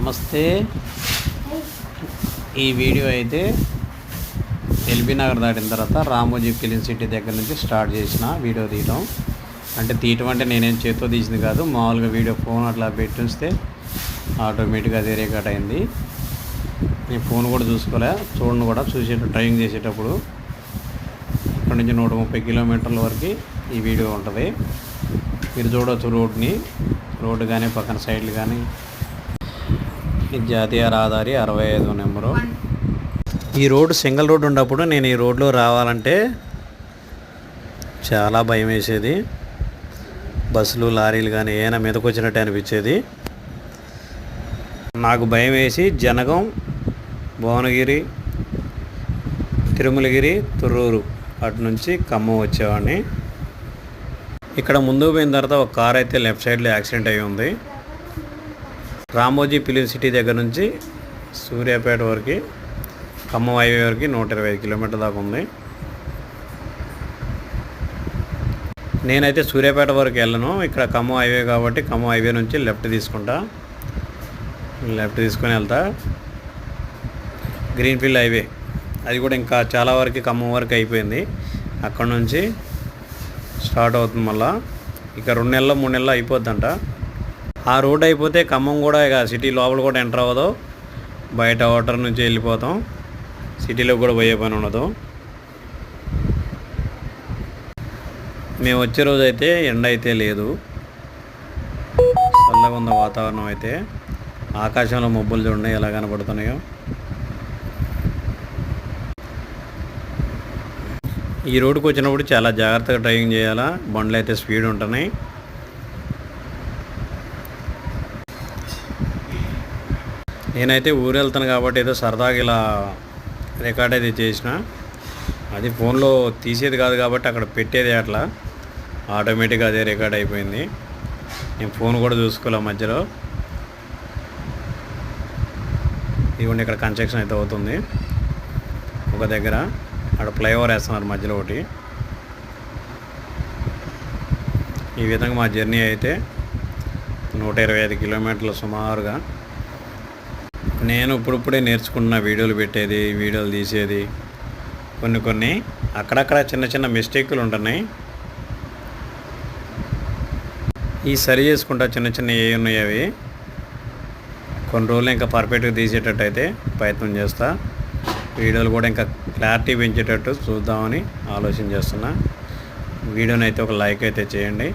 నమస్తే. ఈ వీడియో అయితే ఎల్బీ నగర్ దాటిన తర్వాత రామోజీ ఫిలిం సిటీ దగ్గర నుంచి స్టార్ట్ చేసిన వీడియో తీయడం. అంటే తీయటం అంటే నేనేం చేత్తో తీసింది కాదు మామూలుగా వీడియో ఫోన్ అట్లా పెట్టిస్తే ఆటోమేటిక్గా అదే రికార్డ్ అయింది. నేను ఫోన్ కూడా చూసుకోలే చూడండి కూడా చూసే డ్రైవింగ్ చేసేటప్పుడు. ఇక్కడ నుంచి నూట ముప్పై కిలోమీటర్ల వరకు ఈ వీడియో ఉంటుంది. మీరు చూడవచ్చు రోడ్ని. రోడ్డు కానీ పక్కన సైడ్లు కానీ ఇది జాతీయ రహదారి అరవై ఐదు నెంబరు. ఈ రోడ్డు సింగిల్ రోడ్డు ఉన్నప్పుడు నేను ఈ రోడ్లో రావాలంటే చాలా భయం వేసేది. బస్సులు లారీలు కానీ ఏమైనా మీదకి వచ్చినట్టు అనిపించేది. నాకు భయం వేసి జనగం భువనగిరి తిరుమలగిరి తుర్రూరు అటు నుంచి ఖమ్మం వచ్చేవాడిని. ఇక్కడ ముందు పోయిన తర్వాత ఒక కార్ అయితే లెఫ్ట్ సైడ్లో యాక్సిడెంట్ అయి ఉంది. రామోజీ ఫిలిం సిటీ దగ్గర నుంచి సూర్యాపేట వరకు ఖమ్మం హైవే వరకు నూట ఇరవై ఐదు కిలోమీటర్ దాకా ఉంది. నేనైతే సూర్యాపేట వరకు వెళ్ళను. ఇక్కడ ఖమ్మం హైవే కాబట్టి ఖమ్మం హైవే నుంచి లెఫ్ట్ తీసుకుంటా. లెఫ్ట్ తీసుకొని వెళ్తా. Greenfield highway. అది కూడా ఇంకా చాలా వరకు ఖమ్మం వరకు అయిపోయింది. అక్కడ నుంచి స్టార్ట్ అవుతుంది మళ్ళా. ఇక రెండు నెలలు మూడు నెలలు అయిపోద్దంట. ఆ రోడ్ అయిపోతే ఖమ్మం కూడా ఇక సిటీ లోపల కూడా ఎంటర్ అవ్వదు. బయట వాటర్ నుంచి వెళ్ళిపోతాం. సిటీలో కూడా పోయే పని ఉండదు. మేము వచ్చే రోజు అయితే ఎండ అయితే లేదు. చల్లగా ఉన్న వాతావరణం అయితే. ఆకాశంలో మబ్బులు చూడండి ఎలా కనబడుతున్నాయో ఈ రోడ్డుకు వచ్చినప్పుడు చాలా జాగ్రత్తగా డ్రైవింగ్ చేయాలా? బండ్లు అయితే స్పీడ్ ఉంటున్నాయి. నేనైతే ఊరు వెళ్తాను కాబట్టి ఏదో సరదాగా ఇలా రికార్డ్ అయితే చేసిన. అది ఫోన్లో తీసేది కాదు కాబట్టి అక్కడ పెట్టేది అట్లా. ఆటోమేటిక్గా అదే రికార్డ్ అయిపోయింది. నేను ఫోన్ కూడా చూసుకోలే మధ్యలో. ఇవ్వండి ఇక్కడ కన్స్ట్రక్షన్ అయితే అవుతుంది. ఒక దగ్గర అక్కడ ఫ్లైఓవర్ వేస్తున్నారు మధ్యలో ఒకటి. ఈ విధంగా మా జర్నీ అయితే నూట ఇరవై ఐదు కిలోమీటర్లు సుమారుగా నేను ఇప్పుడిప్పుడే నేర్చుకుంటున్న వీడియోలు పెట్టేది వీడియోలు తీసేది. కొన్ని కొన్ని అక్కడక్కడ చిన్న చిన్న మిస్టేకులు ఉంటున్నాయి. ఈ సరి చేసుకుంటా చిన్న చిన్న ఏ ఉన్నాయి అవి. కొన్ని రోజులు ఇంకా పర్ఫెక్ట్గా తీసేటట్టు అయితే ప్రయత్నం చేస్తా. వీడియోలు కూడా ఇంకా క్లారిటీ పెంచేటట్టు చూద్దామని ఆలోచన చేస్తున్నా. వీడియోని అయితే ఒక లైక్ అయితే చేయండి.